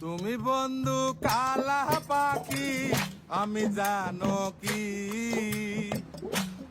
তুমি বন্ধু কালা পাখি আমি জানো কি?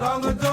Long ago.